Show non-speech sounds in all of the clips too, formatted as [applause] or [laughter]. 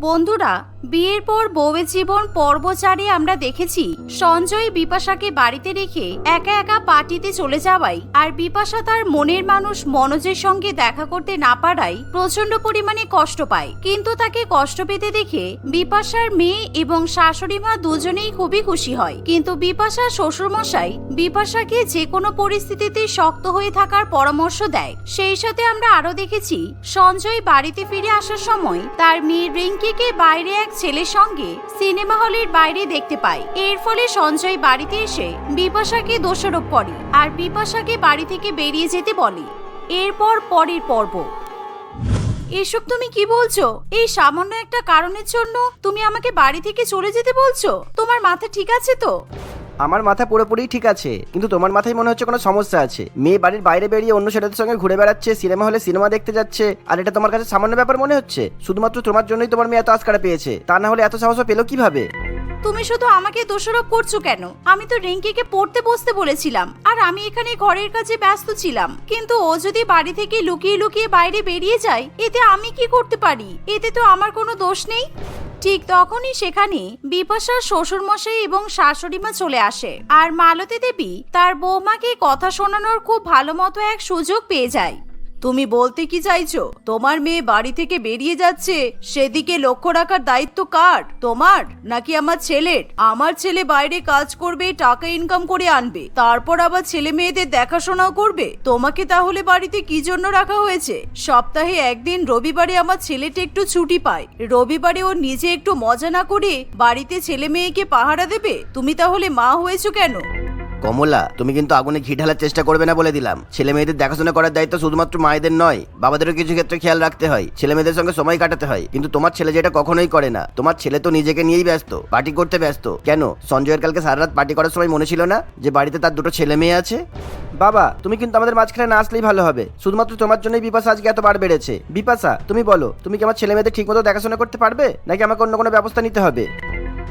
বন্ধুরা বিয়ের পর বউয়ের জীবন পর্ব চারে আমরা দেখেছি। সঞ্জয় বিপাশাকে বাড়িতে রেখে একা একা পার্টিতে চলে যাওয়াই আর বিপাশা তার মনের মানুষ মনোজের সঙ্গে দেখা করতে না পারায় প্রচণ্ড পরিমাণে কষ্ট পায়। কিন্তু তাকে কষ্ট পেতে দেখে বিপাশার মেয়ে এবং শাশুড়ি মা দুজনেই খুবই খুশি হয়। কিন্তু বিপাশা শ্বশুরমশাই বিপাশাকে যে কোনো পরিস্থিতিতে শক্ত হয়ে থাকার পরামর্শ দেয়। সেই সাথে আমরা আরও দেখেছি, সঞ্জয় বাড়িতে ফিরে আসার সময় তার মেয়ে রিঙ্কিকে বাইরে এক ছেলের সঙ্গে সিনেমা হলের বাইরে দেখতে পাই এর ফলে সঞ্জয় বাড়িতে এসে বিপাশাকে দোষারোপ করে আর বিপাশাকে বাড়ি থেকে বেরিয়ে যেতে বলে। এরপর পরের পর্ব। এসব তুমি কি বলছো? এই সামান্য একটা কারণের জন্য তুমি আমাকে বাড়ি থেকে চলে যেতে বলছো? তোমার মাথা ঠিক আছে তো? আমার মাথা পুরোপুরি ঠিক আছে, কিন্তু তোমার মাথায় মনে হচ্ছে কোনো সমস্যা আছে। মেয়ে বাড়ির বাইরে বেরিয়ে অন্য ছেলেদের সঙ্গে ঘুরে বেড়াচ্ছে, সিনেমা হলে সিনেমা দেখতে যাচ্ছে, আর এটা তোমার কাছে সামান্য ব্যাপার মনে হচ্ছে? শুধুমাত্র তোমার জন্যই তোমার মেয়ে এত আজকারা পেয়েছে। তা না হলে এত সাহস পেল কীভাবে? তুমি শুধু আমাকে দোষারোপ করছ কেন? আমি তো রিঙ্কিকে পড়তে বসতে বলেছিলাম, আর আমি এখানে ঘরের কাজে ব্যস্ত ছিলাম। কিন্তু ও যদি বাড়ি থেকে লুকিয়ে লুকিয়ে বাইরে বেরিয়ে যায়, এতে আমি কি করতে পারি? এতে তো আমার কোনো দোষ নেই। ঠিক তখনই সেখানে বিপাশার শ্বশুরমশাই এবং শাশুড়িমা চলে আসে। আর মালতী দেবী তার বৌমাকে কথা শোনানোর খুব ভালো মতো এক সুযোগ পেয়ে যায়। তুমি বলতে কি চাইছো? তোমার মেয়ে বাড়ি থেকে বেরিয়ে যাচ্ছে, সেদিকে লক্ষ্য রাখার দায়িত্ব কার? তোমার? নাকি আমার ছেলের? আমার ছেলে বাইরে কাজ করবে, টাকা ইনকাম করে আনবে, তারপর আবার ছেলে মেয়েদের দেখাশোনাও করবে? তোমাকে তাহলে বাড়িতে কি জন্য রাখা হয়েছে? সপ্তাহে একদিন রবিবারে আমার ছেলেটা একটু ছুটি পায়। রবিবারে ও নিজে একটু মজা না করে বাড়িতে ছেলে মেয়েকে পাহারা দেবে? তুমি তাহলে মা হয়েছো কেন? কমলা, তুমি কিন্তু আগুনে ঘি ঢালার চেষ্টা করবে না বলে দিলাম। ছেলে মেয়েদের দেখাশোনা করার দায়িত্ব শুধুমাত্র মায়েদের নয়, বাবাদেরও কিছু ক্ষেত্রে খেয়াল রাখতে হয়। ছেলে মেয়েদের সঙ্গে সময় কাটাতে হয়, কিন্তু তোমার ছেলে যেটা কখনোই করে না। তোমার ছেলে তো নিজেকে নিয়েই ব্যস্ত, পার্টি করতে ব্যস্ত। কেন? সঞ্জয়ের কালকে সারা রাত পার্টি করার সময় মনে ছিল না যে বাড়িতে তার দুটো ছেলে মেয়ে আছে? বাবা, তুমি কিন্তু আমাদের মাঝখানে না আসলেই ভালো হবে। শুধুমাত্র তোমার জন্যই বিপাশা আজকে এত বার বেড়েছে। বিপাশা, তুমি বলো, তুমি কি আমার ছেলে মেয়েদের ঠিক মতো দেখাশোনা করতে পারবে? নাকি আমাকে অন্য কোনো ব্যবস্থা নিতে হবে?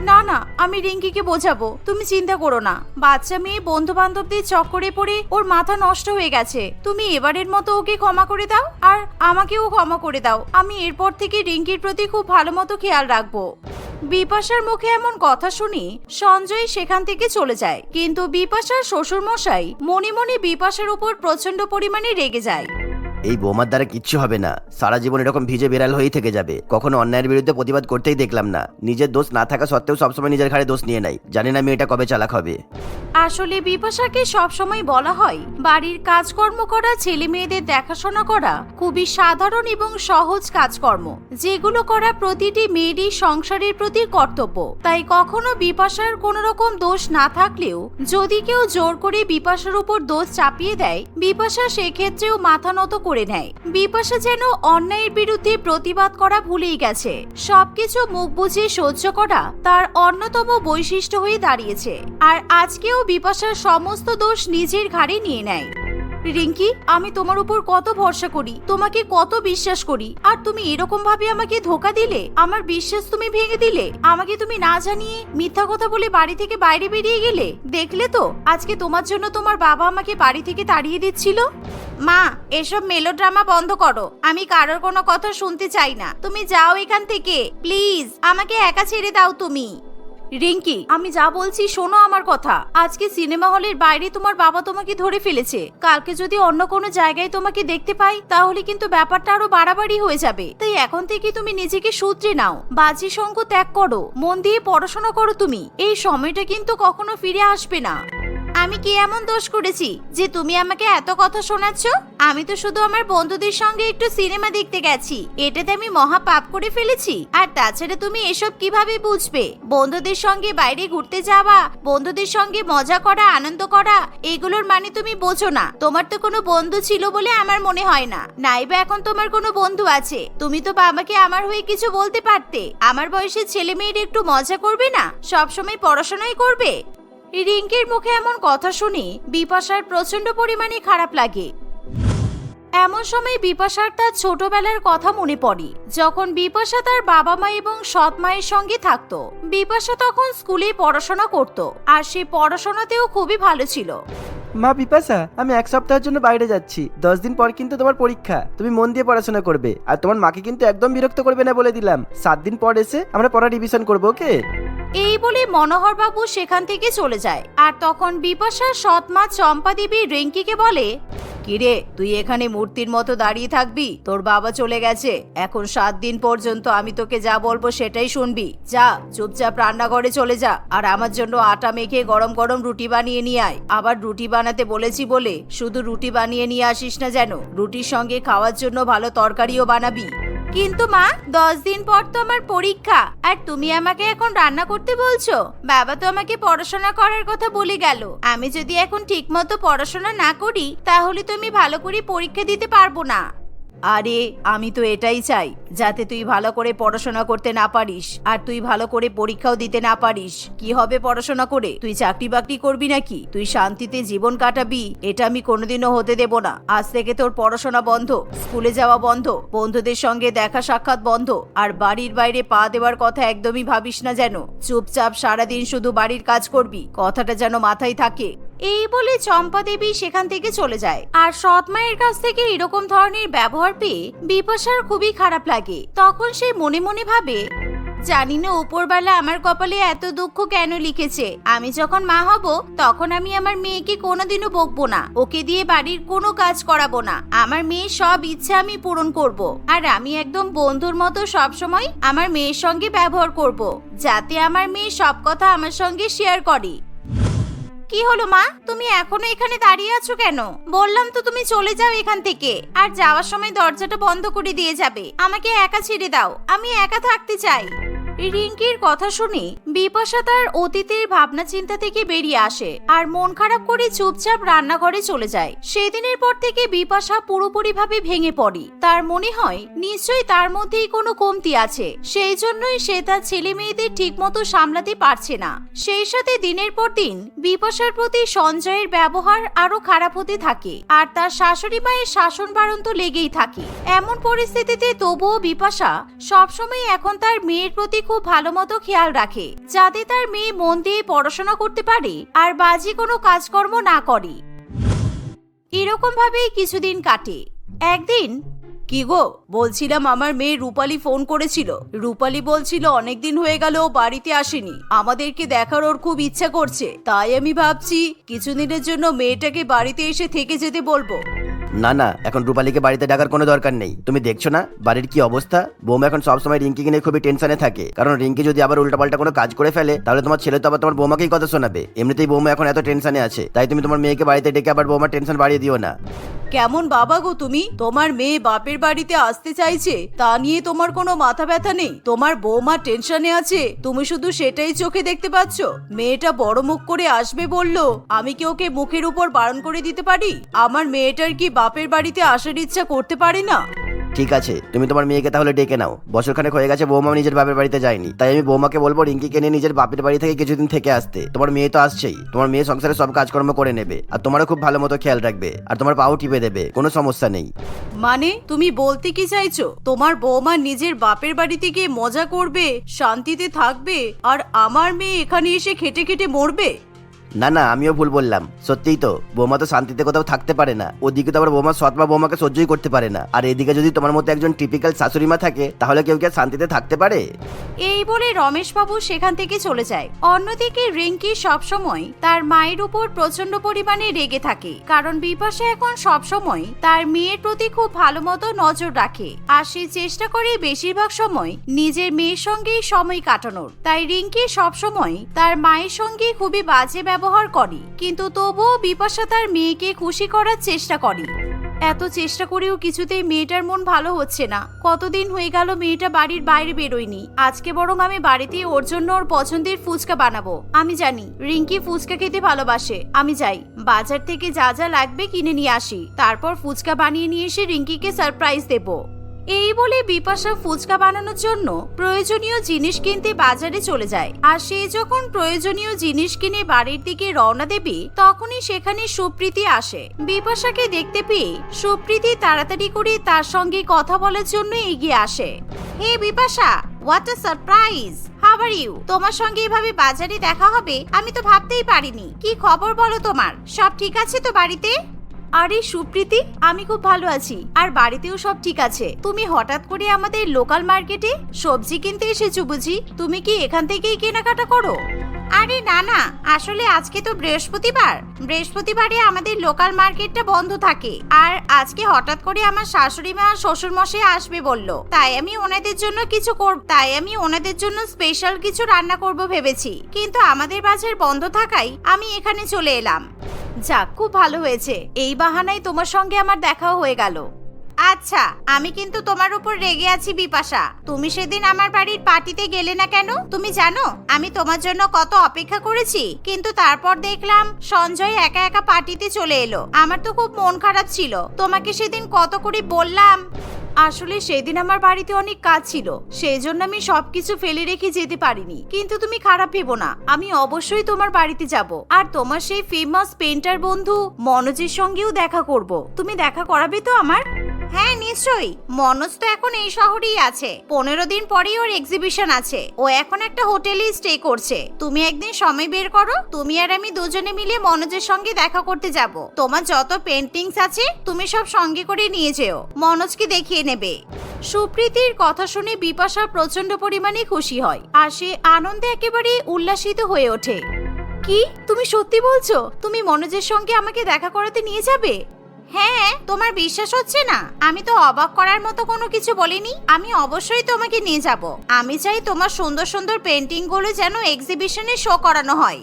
না না, আমি রিঙ্কিকে বোঝাবো। তুমি চিন্তা করো না। বাচ্চা মেয়ে বন্ধু বান্ধবদের চক্করে পড়ে ওর মাথা নষ্ট হয়ে গেছে। তুমি এবারের মতো ওকে ক্ষমা করে দাও, আর আমাকেও ক্ষমা করে দাও। আমি এরপর থেকে রিঙ্কির প্রতি খুব ভালো মতো খেয়াল রাখব। বিপাশার মুখে এমন কথা শুনি সঞ্জয় সেখান থেকে চলে যায়। কিন্তু বিপাশার শ্বশুরমশাই মনে মনে বিপাশার উপর প্রচণ্ড পরিমাণে রেগে যায়। এই বোমার দ্বারা কিচ্ছু হবে না। সারা জীবন এরকম ভিজে বিড়াল হয়েই থেকে যাবে। কখনো অন্যায়ের বিরুদ্ধে প্রতিবাদ করতেই দেখলাম না। নিজের দোষ না থাকা সত্ত্বেও সবসময় নিজের ঘাড়ে দোষ নিয়ে নেয় জানি না মেয়েটা কবে চালাক হবে। আসলে বিপাশাকে সবসময় বলা হয়, বাড়ির কাজকর্ম করা, ছেলে মেয়েদের দেখাশোনা করা খুবই সাধারণ এবং সহজ কাজকর্ম। যেগুলো করা প্রতিটি মেয়েরই সংসারের প্রতি কর্তব্য। তাই কখনো বিপাশার কোনো রকম দোষ না থাকলেও যদি কেউ জোর করে বিপাশার উপর দোষ চাপিয়ে দেয়, বিপাশা সেক্ষেত্রেও মাথা নত করে নেয়। বিপাশা যেন অন্যায়ের বিরুদ্ধে প্রতিবাদ করা ভুলেই গেছে। সবকিছু মুখ বুঝে সহ্য করা তার অন্যতম বৈশিষ্ট্য হয়ে দাঁড়িয়েছে। আর আজকেও বিপাশার সমস্ত দোষ নিজের ঘাড়ে নিয়ে নেয়। রিঙ্কি? আমি তোমার উপর কত ভরসা করি, তোমাকে কত বিশ্বাস করি, আর তুমি এরকম ভাবে আমাকে ধোকা দিলে, আমার বিশ্বাস তুমি ভেঙে দিলে, আমাকে তুমি না জানিয়ে মিথ্যা কথা বলে বাড়ি থেকে বাইরে বেরিয়ে গেলে, দেখলে তো, আজকে তোমার জন্য তোমার বাবা আমাকে বাড়ি থেকে তাড়িয়ে দিচ্ছিল? মা, এসব মেলোড্রামা বন্ধ করো, আমি কারোর কোনো কথা শুনতে চাই না, তুমি যাও এখান থেকে প্লিজ আমাকে একা ছেড়ে দাও তুমি। রিঙ্কি, আমি যা বলছি শোনো আমার কথা। আজকে সিনেমা হলের বাইরে তোমার বাবা তোমাকে ধরে ফেলেছে। কালকে যদি অন্য কোনো জায়গায় তোমাকে দেখতে পাই, তাহলে কিন্তু ব্যাপারটা আরও বাড়াবাড়ি হয়ে যাবে। তাই এখন থেকে তুমি নিজেকে সূত্রে নাও। বাজি সঙ্গ ত্যাগ করো। মন দিয়ে পড়াশোনা করো তুমি। এই সময়টা কিন্তু কখনো ফিরে আসবে না। আমি কি এমন দোষ করেছি যে তুমি আমাকে এত কথা শোনাচ্ছ? আমি তো শুধু আমার বন্ধুদের সঙ্গে একটু সিনেমা দেখতে গেছি। এটাতে আমি মহা পাপ করে ফেলেছি। আর তাছাড়া তুমি এসব কীভাবে বুঝবে? বন্ধুদের সঙ্গে বাইরে ঘুরতে যাওয়া, বন্ধুদের সঙ্গে মজা করা, আনন্দ করা, এগুলোর মানে তুমি বোঝো না। তোমার তো কোনো বন্ধু ছিল বলে আমার মনে হয় না। নাইবা এখন তোমার কোনো বন্ধু আছে। তুমি তো বাবাকে আমার হয়ে কিছু বলতে পারতে। আমার বয়সে ছেলে মেয়ের একটু মজা করবে না? সবসময় পড়াশোনাই করবে? রিঙ্কির মুখে এমন কথা শুনে বিপাশার প্রচণ্ড পরিমাণে খারাপ লাগে। এমন সময় বিপাশার তার ছোটবেলার কথা মনে পড়ে। যখন বিপাশা তার বাবা মা এবং সৎ মায়ের সঙ্গে থাকত, বিপাশা তখন স্কুলে পড়াশোনা করত আর সে পড়াশোনাতেও খুবই ভালো ছিল। মা বিপাশা আমি এক সপ্তাহের জন্য বাইরে যাচ্ছি। দশ দিন পর কিন্তু তোমার পরীক্ষা। তুমি মন দিয়ে পড়াশোনা করবে। আর তোমার মাকে কিন্তু একদম বিরক্ত করবে না বলে দিলাম। সাত দিন পর এসে আমরা পড়া রিভিশন করব, ওকে? এই বলে মনোহর বাবু সেখান থেকে চলে যায়। আর তখন বিপাশা, সৎমা চম্পা দেবী রেঙ্কিকে বলে কিরে তুই এখানে মূর্তির মতো দাঁড়িয়ে থাকবি? তোর বাবা চলে গেছে। এখন সাত দিন পর্যন্ত আমি তোকে যা বলব সেটাই শুনবি। যা, চুপচাপ রান্নাঘরে চলে যা। আর আমার জন্য আটা মেখে গরম গরম রুটি বানিয়ে নিয়ে আয়। আবার রুটি বানাতে বলেছি বলে শুধু রুটি বানিয়ে নিয়ে আসিস না যেন। রুটির সঙ্গে খাওয়ার জন্য ভালো তরকারিও বানাবি। কিন্তু মা, দশ দিন পর তো আমার পরীক্ষা। আর তুমি আমাকে এখন রান্না করতে বলছো? বাবা তো আমাকে পড়াশোনা করার কথা বলে গেল। আমি যদি এখন ঠিক মতো পড়াশোনা না করি, তাহলে তো আমি ভালো করে পরীক্ষা দিতে পারব না। আরে, আমি তো এটাই চাই, যাতে তুই ভালো করে পড়াশোনা করতে না পারিস, আর তুই ভালো করে পরীক্ষাও দিতে না পারিস। কি হবে পড়াশোনা করে? তুই চাকরি বাকরি করবি নাকি? তুই শান্তিতে জীবন কাটাবি? এটা আমি কোনোদিনও হতে দেব না। আজ থেকে তোর পড়াশোনা বন্ধ, স্কুলে যাওয়া বন্ধ, বন্ধুদের সঙ্গে দেখা সাক্ষাৎ বন্ধ, আর বাড়ির বাইরে পা দেওয়ার কথা একদমই ভাবিস না যেন। চুপচাপ সারাদিন শুধু বাড়ির কাজ করবি, কথাটা যেন মাথায় থাকে। এই বলে চম্পা দেবী সেখান থেকে চলে যায়। আর সৎ মায়ের কাছ থেকে এরকম ধরনের ব্যবহার পেয়ে বিপাশার খুবই খারাপ লাগে। তখন সে মনে মনে ভাবে, জানি না উপরবেলা আমার কপালে এত দুঃখ কেন লিখেছে? আমি যখন মা হব, তখন আমি আমার মেয়েকে কোনোদিনও বকবো না। ওকে দিয়ে বাড়ির কোনো কাজ করাবো না। আমার মেয়ের সব ইচ্ছা আমি পূরণ করব। আর আমি একদম বন্ধুর মতো সব সময় আমার মেয়ের সঙ্গে ব্যবহার করব। যাতে আমার মেয়ে সব কথা আমার সঙ্গে শেয়ার করে। কি হলো মা? তুমি এখনও এখানে দাঁড়িয়ে আছো কেন? বললাম তো তুমি চলে যাও এখান থেকে। আর যাওয়ার সময় দরজাটা বন্ধ করে দিয়ে যাবে। আমাকে একা ছেড়ে দাও। আমি একা থাকতে চাই। রিঙ্কির কথা শুনে বিপাশা তার অতীতের ভাবনা চিন্তা থেকে বেরিয়ে আসে আর মন খারাপ করে চুপচাপ রান্নাঘরে চলে যায়। সেদিনের পর থেকে বিপাশা পুরোপুরিভাবে ভেঙে পড়ে। তার মনে হয়, নিশ্চয়ই তার মধ্যেই কোনো কমতি আছে। সেই জন্যই সে তার ছেলে মেয়েদের ঠিকমতো সামলাতে পারছে না। সেই সাথে দিনের পর দিন বিপাশার প্রতি সঞ্জয়ের ব্যবহার আরও খারাপ হতে থাকে আর তার শাশুড়ি মায়ের শাসন বারণ তো লেগেই থাকে। এমন পরিস্থিতিতে তবুও বিপাশা সবসময় এখন তার মেয়ের প্রতি খুব ভালো মতো খেয়াল রাখে। যাতে তার মেয়ে মন দিয়ে পড়াশোনা করতে পারে আর বাজে কোনো কাজকর্ম না করে। এরকম ভাবেই কিছুদিন কাটে। একদিন কি গো? বলছিলাম আমার মেয়ে রূপালি ফোন করেছিল। রূপালি বলছিল, অনেকদিন হয়ে গেল বাড়িতে আসেনি। আমাদেরকে দেখার ওর খুব ইচ্ছা করছে। তাই আমি ভাবছি, কিছুদিনের জন্য মেয়েটাকে বাড়িতে এসে থেকে যেতে বলব। না না, এখন রূপালীকে বাড়িতে ডাকার কোনো দরকার নেই। তুমি দেখছ না, বাড়ির কি অবস্থা? বৌমা এখন সবসময় রিঙ্কিকে নিয়ে খুবই টেনশনে থাকে। কারণ রিঙ্কি যদি আবার উল্টাপাল্টা কোনো কাজ করে ফেলে, তাহলে তোমার ছেলে তো আবার তোমার বৌমাকেই কথা শোনাবে। এমনিতেই বৌমা এখন এত টেনশনে আছে, তাই তুমি তোমার মেয়েকে বাড়িতে ডেকে আবার বৌমার টেনশন বাড়িয়ে দিও না। কেমন বাবা গো তুমি? তোমার মেয়ে বাপের বাড়িতে আসতে চাইছে, তা নিয়ে তোমার কোনো মাথা ব্যথা নেই? তোমার বৌমা টেনশনে আছে, তুমি শুধু সেটাই চোখে দেখতে পাচ্ছ? মেয়েটা বড় মুখ করে আসবে বলল, আমি কি ওকে মুখের উপর বারণ করে দিতে পারি? আমার মেয়েটার কি বাপের বাড়িতে আসার ইচ্ছা করতে পারে না? ঠিক আছে, তুমি তোমার মেয়েকে তাহলে ডেকে নাও। বছরখানেক হয়ে গেছে বৌমা নিজের বাপের বাড়িতে যায়নি। তাই আমি বৌমাকে বলব, রিঙ্কিকে নিয়ে নিজের বাপের বাড়ি থেকে কিছুদিন থেকে আসতে। তোমার মেয়ে তো আসছেই। তোমার মেয়ে সংসারে সব কাজকর্ম করে নেবে। আর তোমারও খুব ভালো মতো খেয়াল রাখবে। আর তোমার পাও টিপে দেবে, কোনো সমস্যা নেই। মানে তুমি বলতে কি চাইছো? তোমার বৌমা নিজের বাপের বাড়িতে গিয়ে মজা করবে, শান্তিতে থাকবে, আর আমার মেয়ে এখানে এসে খেটে খেটে মরবে? না না, আমিও ভুল বললাম। সত্যিই তো, বৌমা তো শান্তিতে কোথাও থাকতে পারে না। ওদিকে তো আবার বৌমা সৎমা বৌমাকে সহ্যই করতে পারে না। আর এদিকে যদি তোমার মতো একজন টিপিক্যাল শাশুড়ি মা থাকে, তাহলে কেউ কি আর শান্তিতে থাকতে পারে? এই বলে রমেশ বাবু সেখান থেকে চলে যায়। অন্যদিকে রিঙ্কি সবসময় তার মায়ের উপর প্রচণ্ড পরিমাণে রেগে থাকে। কারণ বিপাশা এখন সবসময় তার মেয়ের প্রতি খুব ভালো মতো নজর রাখে। আর সে চেষ্টা করে বেশিরভাগ সময় নিজের মেয়ের সঙ্গেই সময় কাটানোর। তাই রিঙ্কি সবসময় তার মায়ের সঙ্গে খুবই বাজে ব্যবহার করে, কিন্তু তবুও বিপাশা তার মেয়েকে খুশি করার চেষ্টা করে। এত চেষ্টা করেও কিছুতেই মেয়েটার মন ভালো হচ্ছে না। কতদিন হয়ে গেল মেয়েটা বাড়ির বাইরে বেরোয়নি। আজকে বরং আমি বাড়িতে ওর জন্য ওর পছন্দের ফুচকা বানাবো। আমি জানি, রিঙ্কি ফুচকা খেতে ভালোবাসে। আমি যাই, বাজার থেকে যা যা লাগবে কিনে নিয়ে আসি। তারপর ফুচকা বানিয়ে নিয়ে এসে রিঙ্কিকে সারপ্রাইজ দেবো। এই বলে বিপাশা ফুচকা বানানোর জন্য প্রয়োজনীয় জিনিস কিনতে বাজারে চলে যায়। আর সে যখন প্রয়োজনীয় জিনিস কিনে বাড়ির দিকে রওনা দেবে, তখনই সেখানে সুপ্রীতি আসে। বিপাশাকে দেখতে পেয়ে সুপ্রীতি তাড়াতাড়ি করে তার সঙ্গে কথা বলার জন্য এগিয়ে আসে। Hey Bipasha what a surprise আবার ইউ তোমার সঙ্গে এভাবে বাজারে দেখা হবে, আমি তো ভাবতেই পারিনি। কি খবর বলো তোমার? সব ঠিক আছে তো বাড়িতে? আরে সুপ্রীতি, আমি খুব ভালো আছি। আর বাড়িতেও সব ঠিক আছে। তুমি হঠাৎ করে আমাদের লোকাল মার্কেটে সবজি কিনতে এসেছ বুঝি? তুমি কি এখান থেকেই কেনাকাটা করো? আরে না না, আসলে আজকে তো বৃহস্পতিবার। বৃহস্পতিবারে আমাদের লোকাল মার্কেটটা বন্ধ থাকে। আর আজকে হঠাৎ করে আমার শাশুড়ি মা আর শ্বশুর মশাই আসবে বলল। তাই আমি ওনাদের জন্য কিছু করব তাই আমি ওনাদের জন্য স্পেশাল কিছু রান্না করব ভেবেছি। কিন্তু আমাদের বাজার বন্ধ থাকায় আমি এখানে চলে এলাম। যাক, খুব ভালো হয়েছে। এই বাহানায় তোমার সঙ্গে আমার দেখাও হয়ে গেল। আচ্ছা আমি কিন্তু তোমার উপর রেগে আছি বিপাশা। তুমি সেদিন আমার বাড়ির পার্টিতে গেলে না কেন? তুমি জানো, আমি তোমার জন্য কত অপেক্ষা করেছি। কিন্তু তারপর দেখলাম, সঞ্জয় একা একা পার্টিতে চলে এলো। আমার তো খুব মন খারাপ ছিল। তোমাকে সেদিন কত করে বললাম। আসলে সেদিন আমার বাড়িতে অনেক কাজ ছিল সেই জন্য আমি সবকিছু ফেলে রেখে যেতে পারিনি। কিন্তু তুমি খারাপ ভেবো না, আমি অবশ্যই তোমার বাড়িতে যাব। আর তোমার সেই ফেমাস পেন্টার বন্ধু মনোজের সঙ্গেও দেখা করব। তুমি দেখা করাবে তো আমার? হ্যাঁ নিশ্চয়ই। মনোজ তো এখন এই শহরেই আছে। পনেরো দিন পরেই ওর এক্সিবিশন আছে। ও এখন একটা হোটেলে স্টে করছে। তুমি একদিন সময় বের করো, তুমি আর আমি দুজনে মিলে মনোজের সঙ্গে দেখা করতে যাব। তোমার যত পেন্টিংস আছে, তুমি সব সঙ্গে করে নিয়ে যেও। মনোজকে দেখিয়ে নেবে। সুপ্রীতির কথা শুনে বিপাশা প্রচণ্ড পরিমাণে খুশি হয় আর সে আনন্দে একেবারে উল্লাসিত হয়ে ওঠে। কি? তুমি সত্যি বলছো? তুমি মনোজের সঙ্গে আমাকে দেখা করাতে নিয়ে যাবে? হ্যাঁ তোমার বিশ্বাস হচ্ছে না। আমি তো অবাক করার মতো কোনো কিছু বলিনি। আমি অবশ্যই তোমাকে নিয়ে যাব। আমি চাই তোমার সুন্দর সুন্দর পেন্টিংগুলো যেন এক্সিবিশনে শো করানো হয়।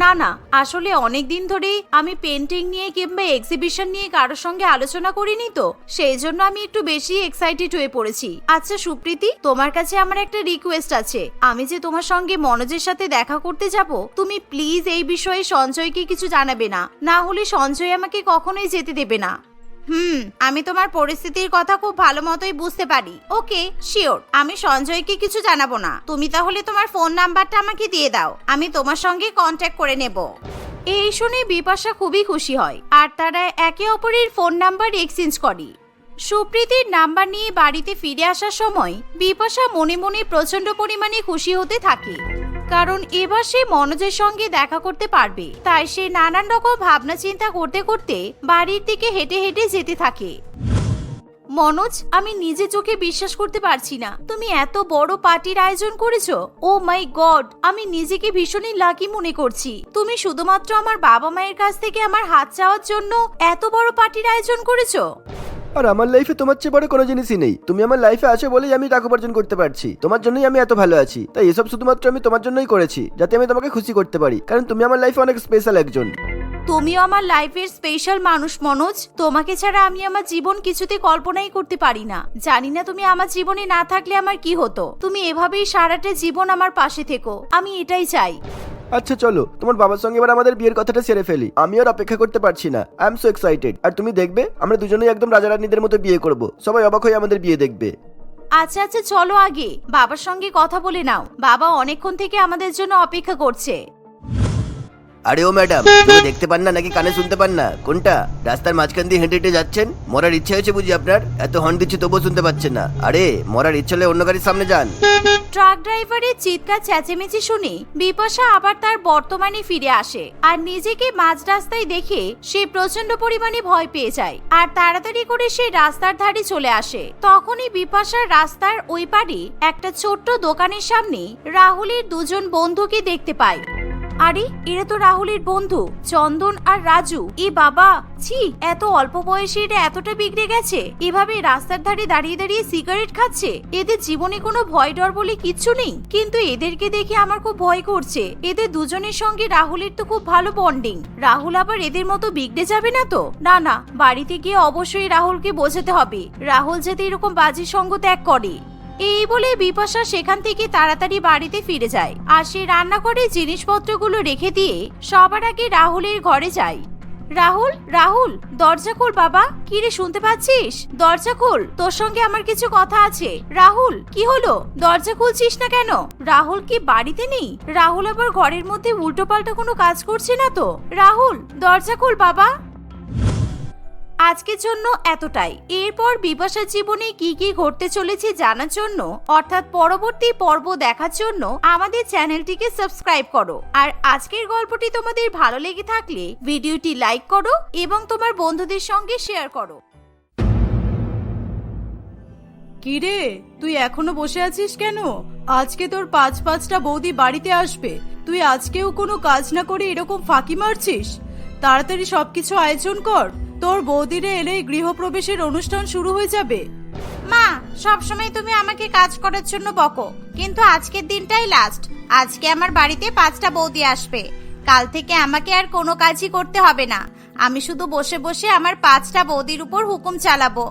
না না, আসলে অনেক দিন ধরেই আমি পেন্টিং নিয়ে কিংবা এক্সিবিশন নিয়ে কারোর সঙ্গে আলোচনা করিনি তো, সেই জন্য আমি একটু বেশি এক্সাইটেড হয়ে পড়েছি। আচ্ছা সুপ্রীতি, তোমার কাছে আমার একটা রিকোয়েস্ট আছে। আমি যে তোমার সঙ্গে মনোজের সাথে দেখা করতে যাব, তুমি প্লিজ এই বিষয়ে সঞ্জয়কে কিছু জানাবে না। না হলে সঞ্জয় আমাকে কখনোই যেতে দেবে না। হুম, আমি তোমার পরিস্থিতির কথা খুব ভালো মতোই বুঝতে পারি। Okay, sure. আমি সঞ্জয়কে কিছু জানাব না। তুমি তাহলে তোমার ফোন নাম্বারটা আমাকে দিয়ে দাও। আমি তোমার সঙ্গে কন্ট্যাক্ট করে নেব। এই শুনে বিপাশা খুবই খুশি হয়। আর তারা একে অপরের ফোন নাম্বার এক্সচেঞ্জ করে। সুপ্রীতির নাম্বার নিয়ে বাড়িতে ফিরে আসার সময় বিপাশা মনে মনে প্রচণ্ড পরিমাণে খুশি হতে থাকে। কারণ এবার সে মনোজের সঙ্গে দেখা করতে পারবে। তাই সে নানান রকম ভাবনা চিন্তা করতে করতে বাড়ির দিকে হেঁটে হেঁটে যেতে থাকে। মনোজ, আমি নিজে চোখে বিশ্বাস করতে পারছি না। তুমি এত বড় পার্টির আয়োজন করেছ? ও মাই গড, আমি নিজেকে ভীষণই লাকি মনে করছি। তুমি শুধুমাত্র আমার বাবা মায়ের কাছ থেকে আমার হাত চাওয়ার জন্য এত বড় পার্টির আয়োজন করেছ? আর আমার লাইফে তোমার চেয়ে বড় কোনো জিনিসই নেই। তুমি আমার লাইফে আছো বলেই আমি টাকা উপার্জন করতে পারছি। তোমার জন্যই আমি এত ভালো আছি। তাই এসব শুধুমাত্র আমি তোমার জন্যই করেছি, যাতে আমি তোমাকে খুশি করতে পারি। কারণ তুমি আমার লাইফে অনেক স্পেশাল একজন। তুমিও আমার লাইফের স্পেশাল মানুষ, মনোজ। তোমাকে ছাড়া আমি আমার জীবন কিছুতে কল্পনাই করতে পারি না। জানি না তুমি আমার জীবনে না থাকলে আমার কি হতো। তুমি এভাবেই সারাটা জীবন আমার পাশে থেকো। আমি এটাই চাই। আচ্ছা চলো, তোমার বাবার সঙ্গে এবার আমাদের বিয়ের কথাটা সেরে ফেলি। আমি আর অপেক্ষা করতে পারছি না। আই এম সো এক্সাইটেড আর তুমি দেখবে, আমরা দুজনেই একদম রাজা রাজারানীদের মতো বিয়ে করব। সবাই অবাক হয়ে আমাদের বিয়ে দেখবে। আচ্ছা আচ্ছা চলো আগে। বাবার সঙ্গে কথা বলে নাও। বাবা অনেকক্ষণ থেকে আমাদের জন্য অপেক্ষা করছে। আরে ও ম্যাডাম তুমি দেখতে পান না নাকি কানে শুনতে পান না? কোনটা? রাস্তার মাঝখান দিয়ে হেঁটে হেঁটে যাচ্ছেন? মরার ইচ্ছে হয়েছে বুঝি আপনার? এত হর্ন দিচ্ছি তবুও শুনতে পাচ্ছেন না। আরে, মরার ইচ্ছা হলে অন্য গাড়ির সামনে যান। ট্রাক ড্রাইভারের চিৎকার চেঁচেমেচি শুনে বিপাশা আবার তার বর্তমানে ফিরে আসে আর নিজেকে মাঝ রাস্তায় দেখে সে প্রচণ্ড পরিমাণে ভয় পেয়ে যায় আর তাড়াতাড়ি করে সে রাস্তার ধারে চলে আসে। তখনই বিপাশার রাস্তার ওই পারে একটা ছোট্ট দোকানের সামনে রাহুলের দুজন বন্ধুকে দেখতে পায়। আরে, এরা তো রাহুলের বন্ধু, চন্দন আর রাজু। এ বাবা, ছি, এত অল্প বয়সে এরা এতটা বিগড়ে গেছে। এভাবে রাস্তার ধারে দাঁড়িয়ে দাঁড়িয়ে সিগারেট খাচ্ছে, এদের জীবনে কোনো ভয় ডর বলে কিচ্ছু নেই। কিন্তু এদেরকে দেখে আমার খুব ভয় করছে। এদের দুজনের সঙ্গে রাহুলের তো খুব ভালো বন্ডিং রাহুল আবার এদের মতো বিগড়ে যাবে না তো? না না, বাড়িতে গিয়ে অবশ্যই রাহুলকে বোঝাতে হবে। রাহুল যাতে এরকম বাজে সঙ্গ ত্যাগ করে। এই বলে বিপাশা সেখান থেকে তাড়াতাড়ি বাড়িতে ফিরে যায়। আর সে রান্নাঘরে জিনিসপত্রগুলো রেখে দিয়ে সবার আগে রাহুলের ঘরে যায়। রাহুল রাহুল, দরজা খোল বাবা। কি রে, শুনতে পাচ্ছিস? দরজা খোল, তোর সঙ্গে আমার কিছু কথা আছে। রাহুল, কি হলো? দরজা খুলছিস না কেন? রাহুল কি বাড়িতে নেই? রাহুল আবার ঘরের মধ্যে উল্টো পাল্টা কোনো কাজ করছে না তো? রাহুল, দরজা খোল বাবা। আজকের জন্য এতটাই। এরপর বিপাশার জীবনে কি কি ঘটতে চলেছে জানার জন্য, অর্থাৎ পরবর্তী পর্ব দেখার জন্য আমাদের চ্যানেলটিকে সাবস্ক্রাইব করো। আর আজকের গল্পটি তোমাদের ভালো লেগে থাকলে ভিডিওটি লাইক করো এবং তোমার বন্ধুদের সঙ্গে শেয়ার করো। কিরে তুই এখনও বসে আছিস কেন? আজকে তোর পাঁচ পাঁচটা বৌদি বাড়িতে আসবে। তুই আজকেও কোনো কাজ না করে এরকম ফাঁকি মারছিস? তাড়াতাড়ি সবকিছু আয়োজন কর। তোর বৌদিরে এলে গৃহপ্রবেশের অনুষ্ঠান শুরু হয়ে যাবে। মা সবসময় তুমি আমাকে কাজ করার জন্য বকো কিন্তু আজকের দিনটাই লাস্ট আজকে আমার বাড়িতে পাঁচটা বৌদি আসবে। কাল থেকে আমাকে আর কোনো কাজই করতে হবে না। আমি শুধু বসে বসে আমার পাঁচটা বৌদির উপর হুকুম চালাবো।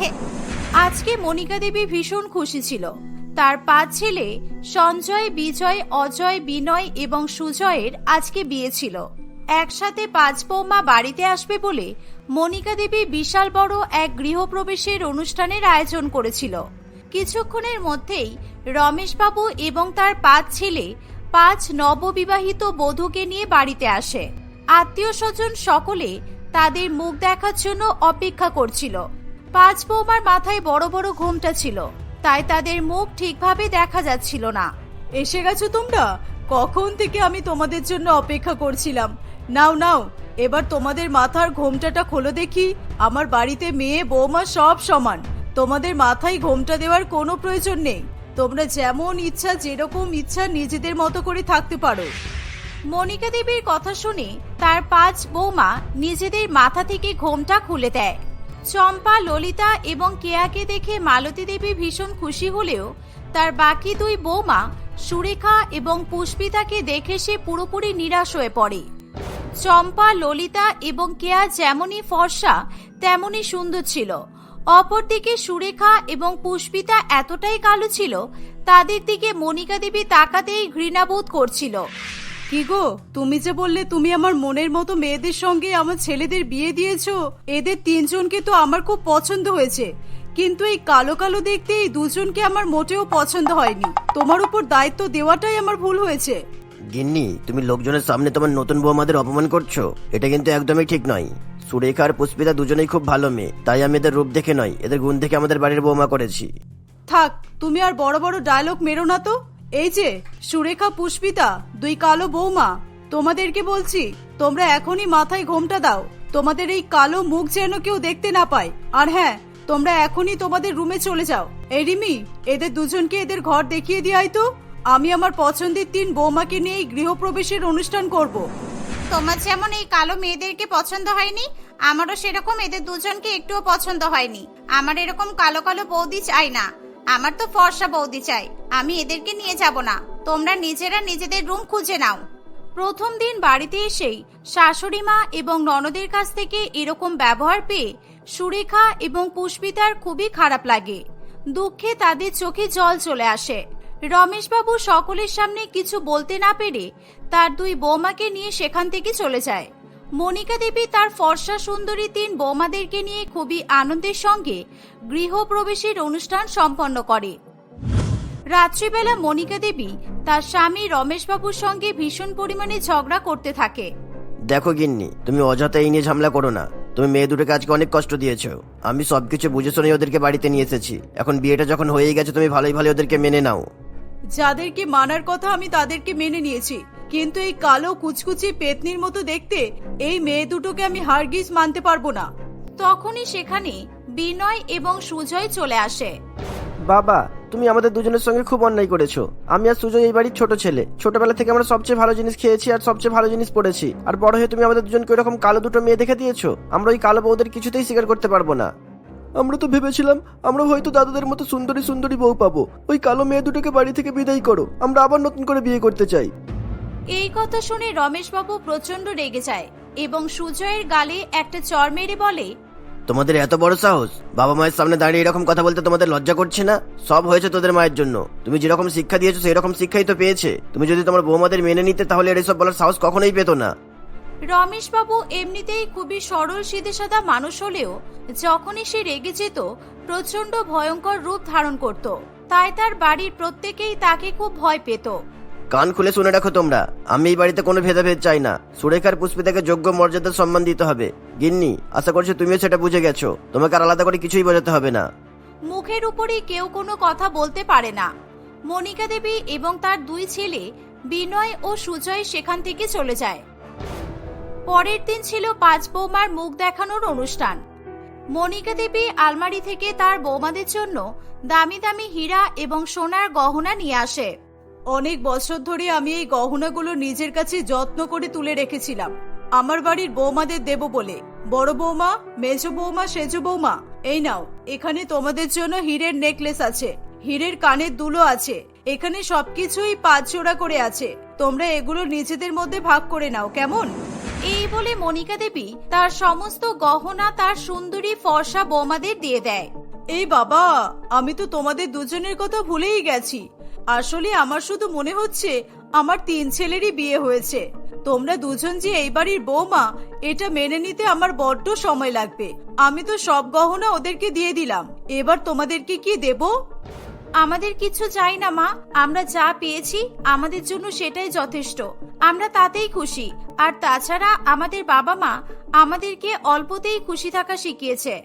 [laughs] আজকে মনিকা দেবী ভীষণ খুশি ছিল। তার পাঁচ ছেলে সঞ্জয় বিজয় অজয় বিনয় এবং সুজয়ের আজকে বিয়ে ছিল। একসাথে পাঁচ বৌমা বাড়িতে আসবে বলে মনিকা দেবী বিশাল বড় এক গৃহপ্রবেশের অনুষ্ঠানের আয়োজন করেছিল। কিছুক্ষণের মধ্যেই রমেশবাবু এবং তার পাঁচ ছেলে পাঁচ নববিবাহিত বধূকে নিয়ে বাড়িতে আসে। আত্মীয় স্বজন সকলে তাদের মুখ দেখার জন্য অপেক্ষা করছিল। পাঁচ বৌমার মাথায় বড় বড় ঘোমটা ছিল, তাই তাদের মুখ ঠিকভাবে দেখা যাচ্ছিল না। এসে গেছো তোমরা? কখন থেকে আমি তোমাদের জন্য অপেক্ষা করছিলাম? নাও নাও, এবার তোমাদের মাথার ঘোমটাটা খোলো দেখি। আমার বাড়িতে মেয়ে, বৌমা সব সমান। তোমাদের মাথায় ঘোমটা দেওয়ার কোনো প্রয়োজন নেই। তোমরা যেমন ইচ্ছা, যেরকম ইচ্ছা নিজেদের মতো করে থাকতে পারো। মনিকা দেবীর কথা শুনে তার পাঁচ বৌমা নিজেদের মাথা থেকে ঘোমটা খুলে দেয়। চম্পা, ললিতা এবং কেয়াকে দেখে মালতী দেবী ভীষণ খুশি হলেও তার বাকি দুই বৌমা সুরেখা এবং পুষ্পিতাকে দেখে সে পুরোপুরি নিরাশ হয়ে পড়ে। চম্পা, ললিতা এবং কেয়া যেমনই ফর্সা, তেমনই সুন্দর ছিল। অপরদিকে সুরেখা এবং পুষ্পিতা এতটাই কালো ছিল, তাদের দিকে মনিকা দেবী তাকাতেই ঘৃণাবোধ করছিল। কি গো, তুমি যে বললে তুমি আমার মনের মতো মেয়েদের সঙ্গে আমার ছেলেদের বিয়ে দিয়েছ, এদের তিনজনকে তো আমার খুব পছন্দ হয়েছে। কিন্তু এই কালো কালো দেখতে এই দুজনকে আমার মোটেও পছন্দ হয়নি। তোমার উপর দায়িত্ব দেওয়াটাই আমার ভুল হয়েছে। গিন্নি, তুমি লোকজনের সামনে তোমার নতুন বৌমাদের অপমান করছ। এটা কিন্তু একদমই ঠিক নয়। সুরেখা আর পুষ্পিতা দুজনেই খুব ভালো মেয়ে, তাই আমি এদের রূপ দেখে নয়, এদের গুণ দেখে আমাদের বাড়ির বৌমা করেছি। থাক, তুমি আর বড় বড় ডায়লগ মেরো না তো। এই যে, সুরেখা, পুষ্পিতা, দুই কালো বৌমা তোমাদেরকে বলছি, তোমরা এখনই মাথায় ঘোমটা দাও। তোমাদের এই কালো মুখ যেন কেউ দেখতে না পায়। আর হ্যাঁ তোমরা এখনই তোমাদের রুমে চলে যাও। এরিমি এদের দুজনকে এদের ঘর দেখিয়ে দিয়াই তো। আমি আমার পছন্দের তিন বৌমাকে নিয়ে এই গৃহপ্রবেশের অনুষ্ঠান করব। তোমার যেমন এই কালো মেয়েদেরকে পছন্দ হয়নি আমারও সেরকম এদের দুজনকে একটুও পছন্দ হয়নি। আমার এরকম কালো কালো বৌদি চাই না। আমার তো ফর্সা বৌদি চাই। আমি এদেরকে নিয়ে যাব না। তোমরা নিজেরা নিজেদের রুম খুঁজে নাও। প্রথম দিন বাড়িতে এসেই শাশুড়ি মা এবং ননদের কাছ থেকে এরকম ব্যবহার পেয়ে সুরেখা এবং পুষ্পিতার খুবই খারাপ লাগে। দুঃখে তাদের চোখে জল চলে আসে। রমেশবাবু সকলের সামনে কিছু বলতে না পেরে তার দুই বৌমাকে নিয়ে সেখান থেকে চলে যায়। মনিকা দেবী তার ফর্সা সুন্দরী তিন বৌমাদেরকে নিয়ে খুবই আনন্দের সঙ্গে গৃহপ্রবেশের অনুষ্ঠান সম্পন্ন করে। রাত্রিবেলা মনিকা দেবী তার স্বামী রমেশবাবুর সঙ্গে ভীষণ পরিমাণে ঝগড়া করতে থাকে। দেখো গিন্নি, তুমি অযথা এই নিয়ে ঝামেলা করো না। তুমি মেয়ে দুটোকে আজকে অনেক কষ্ট দিয়েছ। আমি সবকিছু বুঝে শুনে ওদেরকে বাড়িতে নিয়ে এসেছি। এখন বিয়েটা যখন হয়ে গেছে, তুমি ভালোই ভালো ওদেরকে মেনে নাও। যাদেরকে মানার কথা আমি তাদেরকে মেনে নিয়েছি, কিন্তু এই কালো কুচকুচি পেতনির মতো দেখতে এই মেয়ে দুটোকে আমি হারগিজ মানতে পারব না। তখনই সেখানে বিনয় এবং সুজয় চলে আসে। বাবা, তুমি আমাদের দুজনের সঙ্গে খুব অন্যায় করেছ। আমি আর সুজয় এই বাড়ির ছোট ছেলে। ছোটবেলা থেকে আমরা সবচেয়ে ভালো জিনিস খেয়েছি আর সবচেয়ে ভালো জিনিস পড়েছি। আর বড় হয়ে তুমি আমাদের দুজনকে এরকম কালো দুটো মেয়ে দেখে দিয়েছ? আমরা ওই কালো বউদের কিছুতেই স্বীকার করতে পারব না। আমরা তো ভেবেছিলাম আমরা হয়তো দাদাদের মতো সুন্দরী সুন্দরী বউ পাবো। ওই কালো মেয়ে দুটোকে বাড়ি থেকে বিদায় করো। আমরা আবার নতুন করে বিয়ে করতে চাই। এই কথা শুনে রমেশবাবু প্রচণ্ড রেগে যায় এবং সুজয়ের গালে একটা চর মেরে বলে তোমাদের এত বড় সাহস? বাবা মায়ের সামনে দাঁড়িয়ে এরকম কথা বলতে তোমাদের লজ্জা করছে না? সব হয়েছে তোদের মায়ের জন্য। তুমি যেরকম শিক্ষা দিয়েছ সেই রকম শিক্ষাই তো পেয়েছে। তুমি যদি তোমার বৌমাদের মেনে নিতে তাহলে এসব বলার সাহস কখনোই পেতো না। রমেশবাবু এমনিতেই খুবই সরল সিধে সাদা মানুষ হলেও যখনই সে রেগে যেত প্রচণ্ড ভয়ঙ্কর রূপ ধারণ করত। তাই তার বাড়ির প্রত্যেকেই তাকে খুব ভয় পেত। কান খুলে শুনে রাখো তোমরা আমি এই বাড়িতে কোনো ভেদাভেদ চাই না। সুরেখার পুষ্পিতাকে যোগ্য মর্যাদার সম্মান দিতে হবে। গিন্নি আশা করছি তুমিও সেটা বুঝে গেছো। তোমাকে আর আলাদা করে কিছুই বোঝাতে হবে না। মুখের উপরে কেউ কোনো কথা বলতে পারে না। মনিকা দেবী এবং তার দুই ছেলে বিনয় ও সুজয় সেখান থেকে চলে যায়। পরের দিন ছিল পাঁচ বৌমার মুখ দেখানোর অনুষ্ঠান। মনিকা দেবী আলমারি থেকে তার বৌমাদের জন্য দামি দামি হীরা এবং সোনার গহনা নিয়ে আসে। অনেক বছর ধরে আমি এই গহনাগুলো নিজের কাছে যত্ন করে তুলে রেখেছিলাম। আমার বাড়ির বৌমাদের দেব বলে। বড় বৌমা, মেজ বৌমা, সেজ বৌমা, এই নাও, এখানে তোমাদের জন্য হীরের নেকলেস আছে। হীরের কানের দুলো আছে। এখানে সবকিছুই পাঁচ জোড়া করে আছে। তোমরা এগুলো নিজেদের মধ্যে ভাগ করে নাও, কেমন? এই বলে মনিকা দেবী তার সমস্ত গহনা তার সুন্দরী ফর্সা বৌমাদের দিয়ে দেয়। এই বাবা, আমি তো তোমাদের দুজনের কথা ভুলেই গেছি। আসলে আমার শুধু মনে হচ্ছে আমার তিন ছেলেরই বিয়ে হয়েছে। তোমরা দুজন যে এই বাড়ির বৌমা, এটা মেনে নিতে আমার বড্ড সময় লাগবে। আমি তো সব গহনা ওদেরকে দিয়ে দিলাম। এবার তোমাদেরকে কি দেব? আমাদের কিছু চাই না মা। আমরা যা পেয়েছি আমাদের জন্য সেটাই যথেষ্ট। আমরা তাতেই খুশি। আর তাছাড়া আমাদের বাবা মা আমাদেরকে অল্পতেই খুশি থাকা শিখিয়েছে।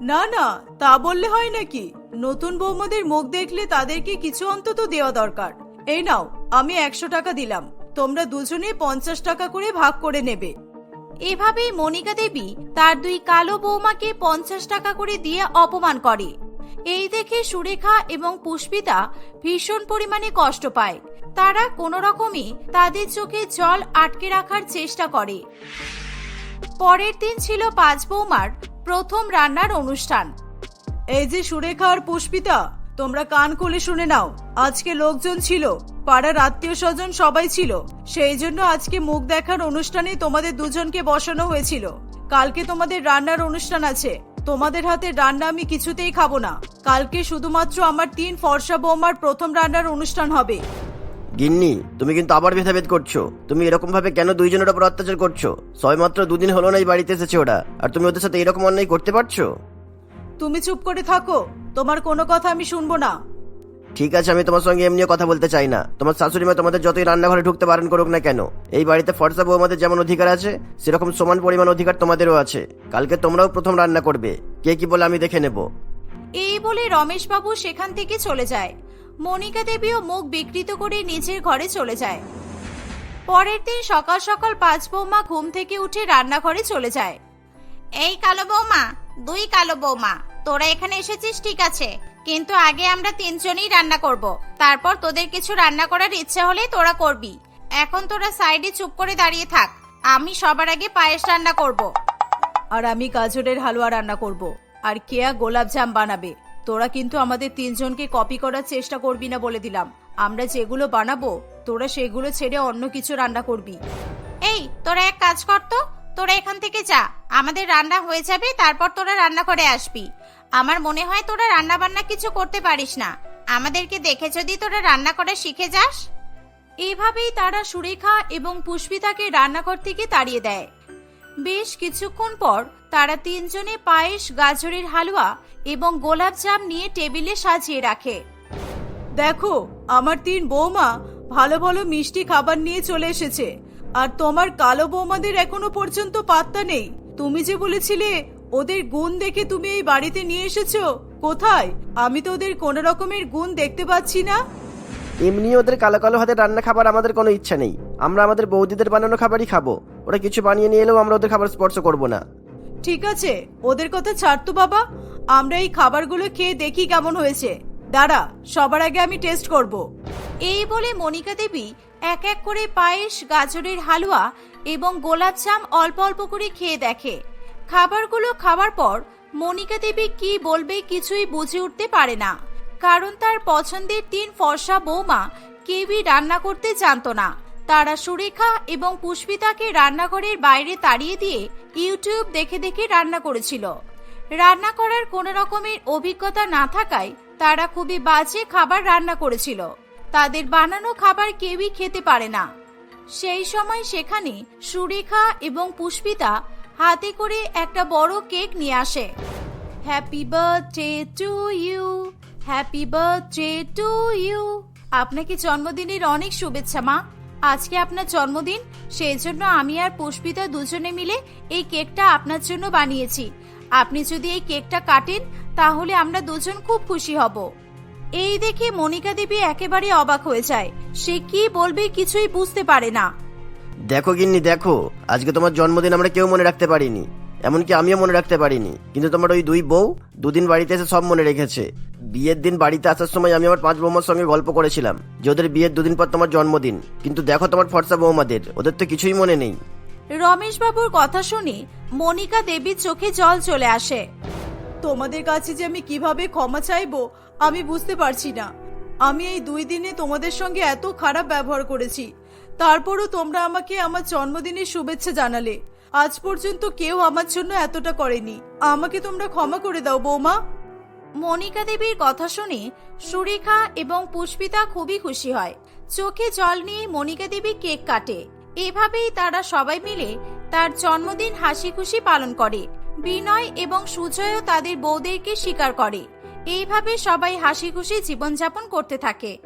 না না তা বললে হয় নাকি? নতুন বৌমাদের মুখ দেখলে তাদেরকে কিছু অন্তত দেওয়া দরকার। এই নাও আমি একশো টাকা দিলাম। তোমরা দুজনে পঞ্চাশ টাকা করে ভাগ করে নেবে। এভাবেই মনিকা দেবী তার দুই কালো বৌমাকে পঞ্চাশ টাকা করে দিয়ে অপমান করে। এই দেখে সুরেখা এবং পুষ্পিতা ভীষণ পরিমাণে কষ্ট পায়। তারা কোনো রকমই তাদের চোখে জল আটকে রাখার চেষ্টা করে। পরের দিন ছিল পাঁচ বৌমার প্রথম রান্নার অনুষ্ঠান। এই যে সুরেখা আর পুষ্পিতা, তোমরা কান খুলে শুনে নাও, আজকে লোকজন ছিল, পাড়ার আত্মীয় স্বজন সবাই ছিল। সেই জন্য আজকে মুখ দেখার অনুষ্ঠানে তোমাদের দুজনকে বসানো হয়েছিল। কালকে তোমাদের রান্নার অনুষ্ঠান আছে। তোমাদের হাতে রান্না আমি কিছুতেই খাব না। কালকে শুধুমাত্র আমার তিন ফর্সা বৌমার প্রথম রান্নার অনুষ্ঠান হবে। গিন্নি তুমি কিন্তু আবার ভেদাভেদ করছ। তুমি এরকম ভাবে কেন দুইজনের ওপর অত্যাচার করছ? সবেমাত্র দুদিন হলো না এই বাড়িতে এসেছে ওরা। আর তুমি ওদের সাথে এরকম অন্যায় করতে পারছ? তুমি চুপ করে থাকো। তোমার কোনো কথা আমি শুনব না। ঠিক আছে, আমি তোমার সঙ্গে এমনিও কথা বলতে চাই না। তোমার শাশুড়ি মা তোমাদের যতই রান্নাঘরে ঢুকতে বারণ করুক না কেন, এই বাড়িতে ফর্সা বৌমাদের যেমন অধিকার আছে, সেরকম সমান পরিমাণ অধিকার তোমাদেরও আছে। কালকে তোমরাও প্রথম রান্না করবে। কে কি বলে আমি দেখে নেব। এই বলে রমেশবাবু সেখান থেকে চলে যায়। মনিকা দেবীও মুখ বিকৃত করে নিজের ঘরে চলে যায়। পরের দিন সকাল সকাল পাঁচ বৌমা ঘুম থেকে উঠে রান্নাঘরে চলে যায়। এই কালো বৌমা, দুই কালো বৌমা। তোরা এখানে এসেছিস ঠিক আছে। কিন্তু আগে আমরা তিনজনই রান্না করব। তারপর তোদের কিছু রান্না করার ইচ্ছে হলে তোরা করবি। এখন তোরা সাইডে চুপ করে দাঁড়িয়ে থাক। আমি সবার আগে পায়েস রান্না করব। আর আমি গাজরের হালুয়া রান্না করব। আর কেয়া গোলাপ জাম বানাবে। তোরা কিন্তু আমাদের তিনজনকে কপি করার চেষ্টা করবি না বলে দিলাম। আমরা যেগুলো বানাবো তোরা সেগুলো ছেড়ে অন্য কিছু রান্না করবি। এই তোরা এক কাজ কর তো। তোরা এখান থেকে যা। আমাদের রান্না হয়ে যাবে তারপর তোরা রান্না করে আসবি। আমার মনে হয় তোরা রান্না বান্না কিছু করতে পারিস না। আমাদেরকে দেখে যদি তোরা রান্না করা শিখে যাস। এভাবেই তারা সুরেখা এবং পুষ্পিতাকে রান্নাঘর থেকে তাড়িয়ে দেয়। বেশ কিছুক্ষণ পর তারা তিনজনে পায়েস, গাজরের হালুয়া এবং গোলাপজাম নিয়ে টেবিলে সাজিয়ে রাখে। দেখো, আমার তিন বৌমা ভালো ভালো মিষ্টি খাবার নিয়ে চলে এসেছে। আর তোমার কালো বৌমাদের এখনও পর্যন্ত পাত্তা নেই। তুমি যে বলেছিলে ওদের গুণ দেখে তুমি এই বাড়িতে নিয়ে এসেছ? কোথায়? আমি তো ওদের কোনো রকমের গুণ দেখতে পাচ্ছি না। এমনি ওদের কালো কালো হাতে রান্না খাবার আমাদের কোনো ইচ্ছা নেই। আমরা আমাদের বৌদিদের বানানো খাবারই খাব। ওরা কিছু বানিয়ে নিয়ে এলেও আমরা ওদের খাবার স্পর্শ করব না। ঠিক আছে ওদের কথা ছাড়তো বাবা। আমরা এই খাবারগুলো খেয়ে দেখি কেমন হয়েছে। দাঁড়া সবার আগে আমি টেস্ট করব। এই বলে মনিকা দেবী এক এক করে পায়েস গাজরের হালুয়া এবং গোলাপজাম অল্প অল্প করে খেয়ে দেখে। খাবারগুলো খাওয়ার পর মনিকা দেবী কি বলবে কিছুই বুঝে উঠতে পারে না। কারণ তার পছন্দের তিন ফর্সা বৌমা কেউই রান্না করতে জানতো না। তারা সুরেখা এবং পুষ্পিতাকে রান্নাঘরের বাইরে তাড়িয়ে দিয়ে ইউটিউব দেখে দেখে রান্না করেছিল। রান্না করার কোনো রকমের অভিজ্ঞতা না থাকায় তারা খুবই বাজে খাবার রান্না করেছিল। তাদের বানানো খাবার কেউই খেতে পারে না। সেই সময় সেখানে সুরেখা এবং পুষ্পিতা হাতে করে একটা বড় কেক নিয়ে আসে। Happy birthday to you happy birthday to you আপনাকে জন্মদিনের অনেক শুভেচ্ছা, মা। আজকে আপনার জন্মদিন, সেই জন্য আমি আর পুষ্পিতা দুজনে মিলে এই কেকটা আপনার জন্য বানিয়েছি। আপনি যদি এই কেকটা কাটেন, তাহলে আমরা দুজন খুব খুশি হব। এই দেখে মনিকা দেবী একেবারে অবাক হয়ে যায়। সে কি বলবে কিছুই বুঝতে পারে না। দেখো গিন্নি দেখো। আজকে তোমার জন্মদিন আমরা কেউ মনে রাখতে পারিনি। এমনকি আমিও মনে রাখতে পারিনি। কিন্তু তোমার ওই দুই বউ দুদিন বাড়িতে এসে সব মনে রেখেছে। বিয়ের দিন বাড়িতে আসার সময় আমি আমার পাঁচ বৌমার সঙ্গে গল্প করেছিলাম যে ওদের বিয়ের দুদিন পর তোমার জন্মদিন। কিন্তু দেখো তোমার ফর্সা বৌমাদের ওদের তো কিছুই মনে নেই। রমেশ বাবুর কথা শুনে মনিকা দেবীর চোখে জল চলে আসে। তোমাদের কাছে যে আমি কীভাবে ক্ষমা চাইব আমি বুঝতে পারছি না। আমি এই দুই দিনে তোমাদের সঙ্গে এত খারাপ ব্যবহার করেছি। তারপরও তোমরা আমাকে আমার জন্মদিনের শুভেচ্ছা জানালে। আজ পর্যন্ত কেউ আমার জন্য এতটা করেনি। আমাকে তোমরা ক্ষমা করে দাও, বৌমা। মনিকা দেবীর কথা শুনে সুরেখা এবং পুষ্পিতা খুবই খুশি হয়। চোখে জল নিয়ে মনিকা দেবী কেক কাটে। এভাবেই তারা সবাই মিলে তার জন্মদিন হাসি খুশি পালন করে। বিনয় এবং সুজয়ও তাদের বউদেরকে স্বীকার করে। এইভাবে সবাই হাসি খুশি জীবনযাপন করতে থাকে।